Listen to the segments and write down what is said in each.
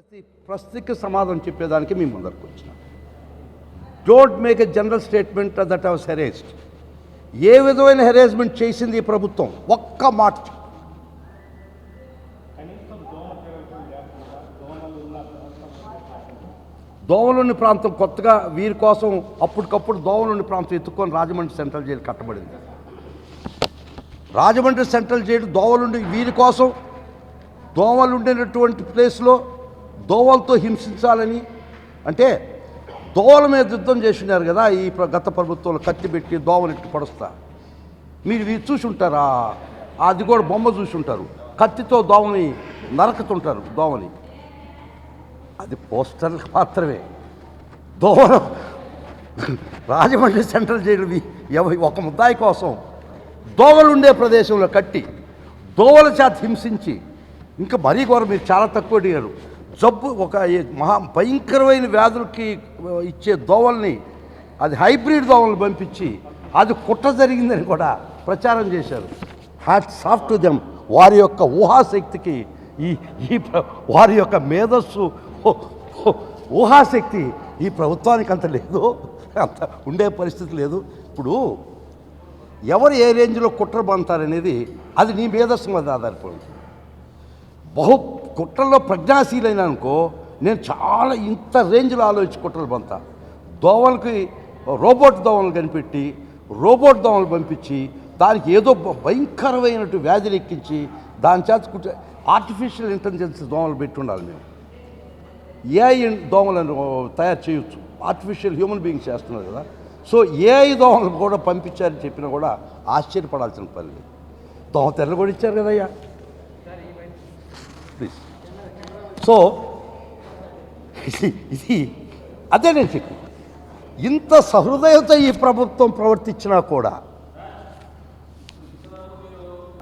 ప్రతి ప్రశ్నకి సమాధానం చెప్పేదానికి మీ ముందరకు వచ్చిన. Don't make a general statement that was harassed ఏ విధమైన హెరేస్మెంట్ చేసింది ఈ ప్రభుత్వం? ఒక్క మాట చెప్పు. దోమలుని ప్రాంతం కొత్తగా వీరి కోసం అప్పటికప్పుడు దోమలుని ప్రాంతం ఎత్తుకొని రాజమండ్రి సెంట్రల్ జైలు కట్టబడింది. రాజమండ్రి సెంట్రల్ జైలు దోమలుండి వీరి కోసం దోమలు ఉండేటటువంటి ప్లేస్లో దోవలతో హింసించాలని అంటే దోవల మీద యుద్ధం చేసినారు కదా ఈ ప్ర- గత ప్రభుత్వంలో కత్తి పెట్టి దోవలు ఇట్టు పడుస్తా. మీరు ఇవి చూసి ఉంటారా? అది కూడా బొమ్మ చూసి ఉంటారు. కత్తితో దోమని నరకుతుంటారు దోమని అది పోస్టర్లకు మాత్రమే. దోమలు రాజమండ్రి సెంట్రల్ జైలు ఒక ముద్దాయి కోసం దోవలు ఉండే ప్రదేశంలో కట్టి దోవల చేత హింసించి ఇంకా మరీ కూడా మీరు చాలా తక్కువ అడిగారు. జబ్బు ఒక మహా భయంకరమైన వ్యాధులకి ఇచ్చే దోవల్ని అది హైబ్రిడ్ దోవల్ని పంపించి అది కుట్ర జరిగిందని కూడా ప్రచారం చేశారు. హ్యాట్ సాఫ్ట్ టు దెమ్ వారి యొక్క ఊహాశక్తికి ఈ ఈ వారి యొక్క మేధస్సు ఊహాశక్తి ఈ ప్రభుత్వానికి అంత లేదు. అంత ఉండే పరిస్థితి లేదు. ఇప్పుడు ఎవరు ఏ రేంజ్లో కుట్ర బంతారనేది అది నీ మేధస్సు మీద ఆధారపడి బహు కుట్రల్లో ప్రజ్ఞాశీలైన అనుకో నేను చాలా ఇంత రేంజ్లో ఆలోచించి కుట్రలు బంతా. దోవలకి రోబోట్ దోవలు కనిపెట్టి రోబోట్ దోమలు పంపించి దానికి ఏదో భ- భయంకరమైనట్టు ఎక్కించి దాని చేత కుట్ర ఆర్టిఫిషియల్ ఇంటెలిజెన్స్ దోమలు పెట్టి ఉండాలి మేము ఏఐ దోమలను తయారు చేయొచ్చు. ఆర్టిఫిషియల్ హ్యూమన్ బీయింగ్స్ చేస్తున్నారు కదా. సో ఏఐ దోమలు కూడా పంపించారని చెప్పినా కూడా ఆశ్చర్యపడాల్సిన పని లేదు. దోమ తెరలు కూడా ఇచ్చారు కదయ్యా. ప్లీజ్ సో ఇది ఇది అదే నేను చెప్పి ఇంత సహృదయత ఈ ప్రభుత్వం ప్రవర్తించినా కూడా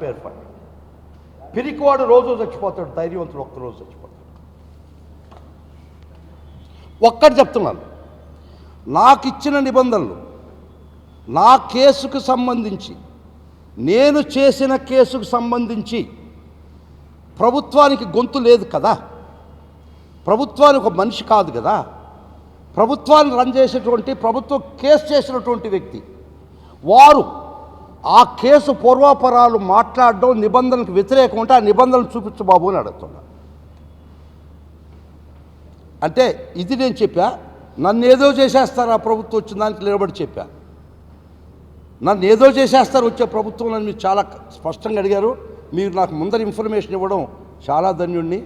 పేర్పడి పిరికివాడు రోజు చచ్చిపోతాడు ధైర్యవంతుడు ఒక్కరోజు చచ్చిపోతాడు. ఒక్కటి చెప్తున్నాను. నాకు ఇచ్చిన నిబంధనలు నా కేసుకు సంబంధించి నేను చేసిన కేసుకు సంబంధించి ప్రభుత్వానికి గొంతు లేదు కదా. ప్రభుత్వానికి ఒక మనిషి కాదు కదా. ప్రభుత్వాన్ని రన్ చేసేటువంటి ప్రభుత్వం కేసు చేసినటువంటి వ్యక్తి. వారు ఆ కేసు పూర్వాపరాలు మాట్లాడడం నిబంధనలకు వ్యతిరేకం ఉంటే ఆ నిబంధనలు చూపించు బాబు అని అడుగుతున్నా. అంటే ఇది నేను చెప్పా నన్ను ఏదో చేసేస్తారు ఆ ప్రభుత్వం వచ్చిన దానికి నిలబడి చెప్పా. నన్ను ఏదో చేసేస్తారు వచ్చే ప్రభుత్వం అని మీరు చాలా స్పష్టంగా అడిగారు. మీరు నాకు ముందర ఇన్ఫర్మేషన్ ఇవ్వడం చాలా ధన్యుణ్ణి.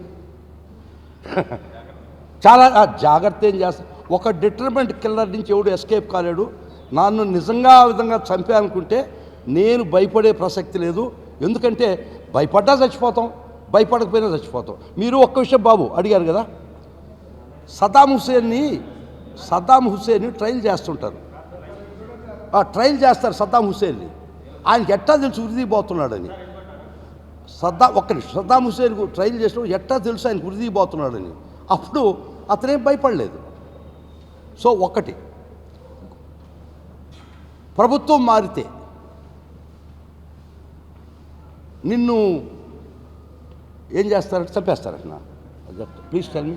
చాలా జాగ్రత్త ఏం చేస్తా? ఒక డిటర్మెంట్ కిల్లర్ నుంచి ఎవడు ఎస్కేప్ కాలేడు. నన్ను నిజంగా ఆ విధంగా చంపానుకుంటే నేను భయపడే ప్రసక్తి లేదు. ఎందుకంటే భయపడ్డా చచ్చిపోతాం భయపడకపోయినా చచ్చిపోతాం. మీరు ఒక్క విషయం బాబు అడిగారు కదా? సదాం హుసేన్ని సద్దాం హుసేన్ని ట్రైల్ చేస్తుంటారు. ఆ, ట్రైల్ చేస్తారు సద్దాం హుసేన్ని ఆయనకి ఎట్టా తెలుసు ఉరిదిపోతున్నాడని సద్దా ఒక్క నిమిషం. సద్దాం హుసేన్ ట్రైల్ చేసినప్పుడు ఎట్టా తెలుసు ఆయన గురిదిగిపోతున్నాడని అప్పుడు అతనేం భయపడలేదు. సో ఒకటి. ప్రభుత్వం మారితే నిన్ను ఏం చేస్తారంటే చంపేస్తారట ప్లీజ్ టెల్ మీ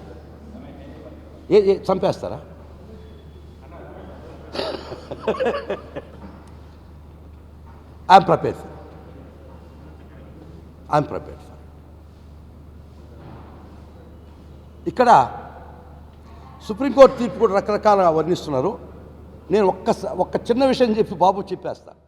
ఏ ఏ చంపేస్తారా? I'm prepare I'm prepare for ఇక్కడ సుప్రీంకోర్టు తీర్పు కూడా రకరకాల వర్ణిస్తున్నారు. నేను ఒక్క ఒక్క చిన్న విషయం చెప్పి బాబు చెప్పేస్తాను